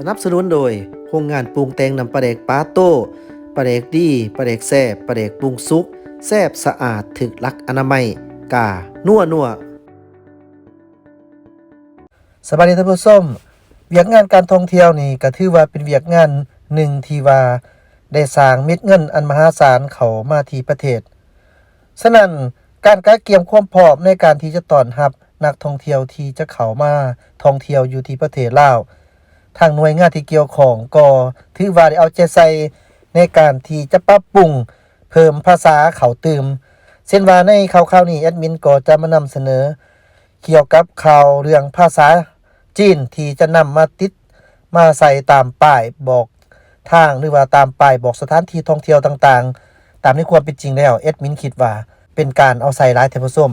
สนับสนุนโดยโรงงานปรุงแต่งน้ำปลาเด็กปาโต้ปลาเด็กดีปลาเด็กแซ่บปลาเด็กปรุงสุกแซ่บสะอาดถึกลักอนามัยกานัวนัวสบายดีท่านผู้ชมเวียกงานการท่องเที่ยวนี่ก็ถือว่าเป็นเวียกงานหนึ่งทีว่า ได้สร้างเม็ดเงินอันมหาศาลเขามาทีประเทศฉะนั้นการกะเกียมความพร้อมในการที่จะต้อนรับนักท่องเที่ยวที่จะเข้ามาท่องเที่ยวอยู่ที่ประเทศลาว ทางหน่วยงานที่เกี่ยวของก็ถือว่าได้เอาใจใส่ในการที่จะปรับปรุงเพิ่มภาษาเขาตืมเช่นว่าในข่าวๆนี้แอดมินก็จะมานำเสนอ เกี่ยวกับข่าวเรื่องภาษาจีนที่จะนำมาติดมาใส่ตามป้ายบอกทางหรือว่าตามป้ายบอกสถานที่ท่องเที่ยวต่างๆ ตามในความเป็นจริงแล้วแอดมินคิดว่าเป็นการเอาใส่ร้ายเทพส้ม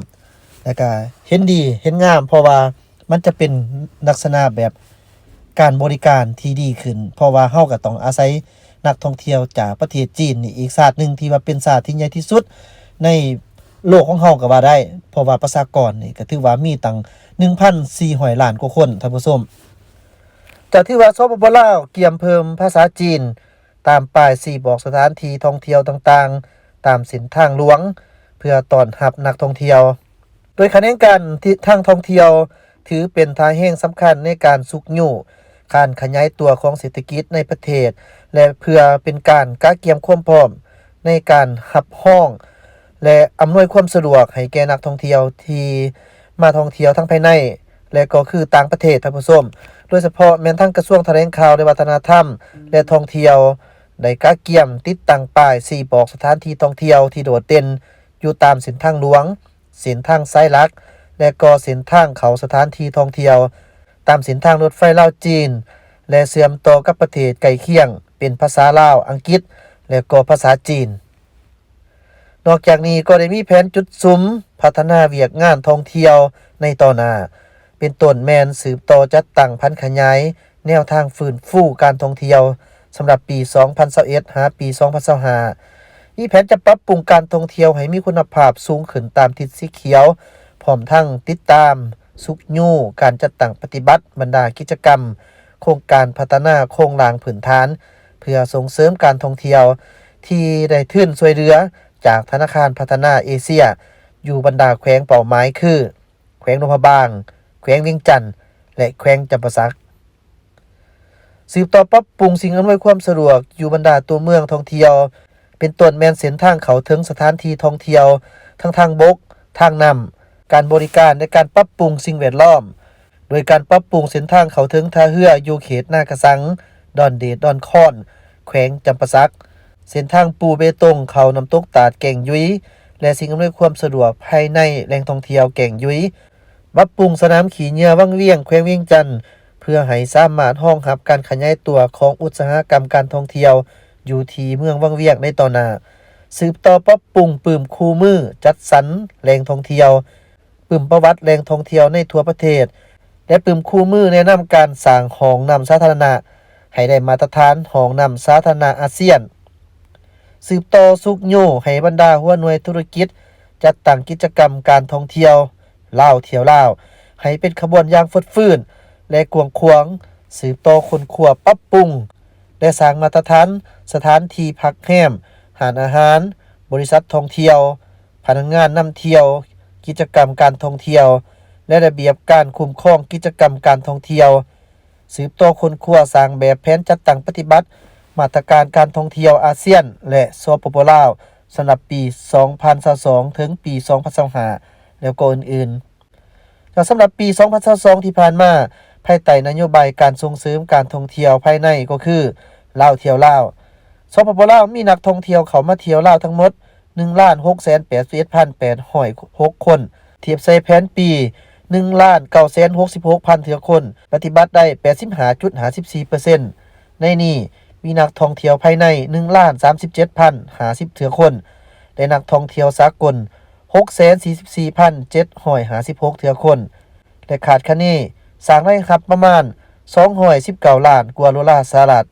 แล้วก็เห็นดีเห็นงามเพราะว่ามันจะเป็นลักษณะแบบ การบริการที่ดีขึ้น เพราะว่าเฮาก็ต้องอาศัยนักท่องเที่ยวจากประเทศจีนนี่อีกศาสตร์หนึ่งที่ว่าเป็นศาสตร์ที่ใหญ่ที่สุดในโลกของเฮาก็ว่าได้ เพราะว่าประชากรนี่ก็ถือว่ามีตั้ง1,400ล้านกว่าคนท่านผู้ชมจากที่ว่าสปปลาวเกี่ยมเพิ่มภาษาจีน ตามป้ายสี่บอกสถานที่ท่องเที่ยวต่างๆ ตามส้นทางหลวง เพื่อต้อนรับนักท่องเที่ยว โดยคะแนนการที่ทางท่องเที่ยว ถือเป็นทางแห่งสำคัญในการสุกยู่ การขยายตัวของเศรษฐกิจในประเทศ และเพื่อเป็นการกะเกียมความพร้อมในการหับห้อง และอำนวยความสะดวกให้แก่นักท่องเที่ยวที่มาท่องเที่ยวทั้งภายใน และก็คือต่างประเทศท่านผู้ชมโดยเฉพาะแม้นทั้งกระทรวงแถลงข่าวในวัฒนธรรม และท่องเที่ยวได้กะเกียมติดตั้งป้ายสี่บอกสถานที่ท่องเที่ยวที่โดดเด่นอยู่ตามเส้นทางหลวงเส้นทางสายลัก และก็เส้นทางเขาสถานที่ท่องเที่ยว ตามเส้นทางรถไฟลาวจีน และเสื่อมต่อกับประเทศใกล้เคียง เป็นภาษาลาวอังกฤษ และก็ภาษาจีน นอกจากนี้ก็ได้มีแผนจุดซุ้มพัฒนาเวียกงานท่องเที่ยวในต่อหน้าเป็นต้นแมนสืบต่อจัดตั้งพันขยายแนวทางฟื้นฟูการท่องเที่ยวสำหรับปี 2021หาปี 2025มีแผนจะปรับปรุงการท่องเที่ยวให้มีคุณภาพสูงขึ้นตามทิศสีเขียวพร้อมทั้งติดตาม สุกยู่การจัดตั้งปฏิบัติบรรดากิจกรรม โครงการพัฒนาโครงลางผืนฐาน เพื่อส่งเสริมการท่องเที่ยว ที่ได้ทื่นช่วยเหลือจากธนาคารพัฒนาเอเชีย อยู่บรรดาแขวงเป่าไม้คือ แขวงนพบาง แขวงเวียงจันทน์และแขวงจำปาสักสืบต่อปรับปรุงสิ่งอำนวยความสะดวกอยู่บรรดาตัวเมืองท่องเที่ยว เป็นต้นแมนเส้นทางเขาถึงสถานที่ท่องเที่ยว ทั้งทางบก ทางน้ำ การบริการในการปรับปรุงสิ่งแวดล้อม โดยการปรับปรุงเส้นทางเขาถึงท่าเรืออยู่เขตนากระสัง ดอนเดดดอนคอน แขวงจำปาสัก เส้นทางปูเบตงเขาน้ำตกตาดแก่งยุ้ยและสิ่งอำนวยความสะดวกภายในแหล่งท่องเที่ยวแก่งยุ้ยปรับปรุงสนามขี่เหยื่อวังเวียงแขวงเวียงจันทน์เพื่อให้สามารถห้องรับการขยายตัวของอุตสาหกรรมการท่องเที่ยวอยู่ที่เมืองวังเวียงในต่อหน้าสืบต่อปรับปรุงปืมคูมือจัดสรรแหล่งท่องเที่ยว ปืมประวัติแหล่งท่องเที่ยวในทั่วประเทศ และปืมคู่มือแนะนำการสร้างห้องนำสาธารณะ ให้ได้มาตรฐานห้องนำสาธารณะอาเซียน สืบต่อสุกโยให้บรรดาหัวหน่วยธุรกิจ จัดตั้งกิจกรรมการท่องเที่ยวเล่าเที่ยวเล่าให้เป็นขบวนอย่างฟดฟื้นและกวงควง สืบต่อคนขัวปรับปรุง และสร้างมาตรฐาน สถานที่พักแรมหารอาหาร บริษัทท่องเที่ยว พนักงานนำเที่ยว กิจกรรมการท่องเที่ยว และระเบียบการคุ้มครองกิจกรรมการท่องเที่ยว สืบต่อคนขัวสร้างแบบแผนจัดตั้งปฏิบัติ มาตรการการท่องเที่ยวอาเซียน และสปปลาวสำหรับปี 2022 ถึงปี 2025แล้วก็อื่นๆแล้วสำหรับปี 2022 ที่ผ่านมาภายใต้นโยบายการส่งเสริมการท่องเที่ยวภายในก็คือลาวเที่ยวลาวสปปลาวมีนักท่องเที่ยวเข้ามาเที่ยวลาวทั้งหมด หนึ่งล้านหกแสนแปดสิบเอ็ดพันแปดหอยหกคน เทียบใส่แผนปีหนึ่งล้านเก้าแสนหกสิบหกพันเถือคน ปฏิบัติได้แปดสิบหาจุดหาสิบสี่เปอร์เซ็นต์ในนี้มีนักท่องเที่ยวภายในหนึ่งล้านสามสิบเจ็ดพันหาสิบเถือคนได้นักท่องเที่ยวสากลหกแสนสี่สิบสี่พันเจ็ดหอยหาสิบหกเถือคนและขาดคะเน่สร้างได้ครับประมาณสองหอยสิบเก้าล้านกัวโลลาสลัด